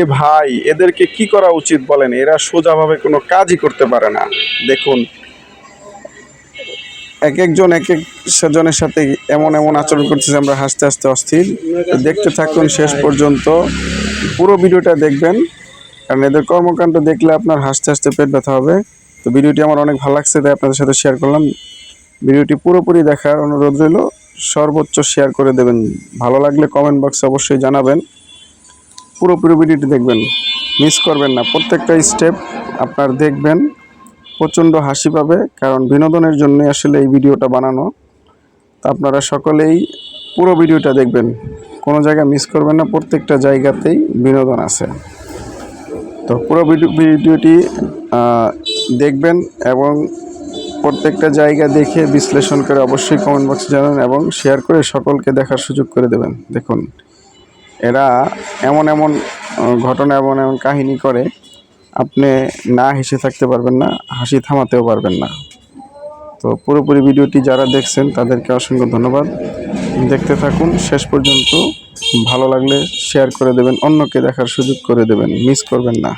এ ভাই, এদেরকে কি করা উচিত বলেন? এরা সোজাভাবে কোনো কাজই করতে পারে না। দেখুন। এক একজন, এক এক জনের সাথে এমন এমন আচরণ করতেছে আমরা হাসতে হাসতে অস্থির। দেখতে থাকুন শেষ পর্যন্ত। পুরো ভিডিওটা দেখবেন। কারণ এদের কর্মকাণ্ড দেখলে আপনার হাসতে হাসতে পেট ব্যথা হবে। তো ভিডিওটি আমার অনেক ভালো লাগছে, তাই আপনাদের সাথে শেয়ার করলাম। ভিডিওটি পুরোপুরি দেখার অনুরোধ রইল। সর্বোচ্চ শেয়ার করে দেবেন। ভালো লাগলে কমেন্ট বক্সে অবশ্যই জানাবেন। পুরোপুরি ভিডিওটি দেখবেন। মিস করবেন না। প্রত্যেকটা স্টেপ আপনার দেখবেন। প্রচণ্ড হাসি পাবে, কারণ বিনোদনের জন্য আসলে এই ভিডিওটা বানানো। তা আপনারা সকলেই পুরো ভিডিওটা দেখবেন। কোনো জায়গায় মিস করবেন না, প্রত্যেকটা জায়গাতেই বিনোদন আছে। তো পুরো ভিডিও ভিডিওটি দেখবেন এবং প্রত্যেকটা জায়গা দেখে বিশ্লেষণ করে অবশ্যই কমেন্ট বক্সে জানান এবং শেয়ার করে সকলকে দেখার সুযোগ করে দেবেন। দেখুন। এরা এমন এমন ঘটনা, এমন এমন কাহিনী করে, আপনি না হেসে থাকতে পারবেন না, হাসি থামাতেও পারবেন না। তো পুরোপুরি ভিডিওটি যারা দেখছেন, তাদেরকে অসংখ্য ধন্যবাদ। দেখতে থাকুন, শেষ পর্যন্ত ভালো লাগলে শেয়ার করে দেবেন, অন্যকে দেখার সুযোগ করে দেবেন মিস করবেন না।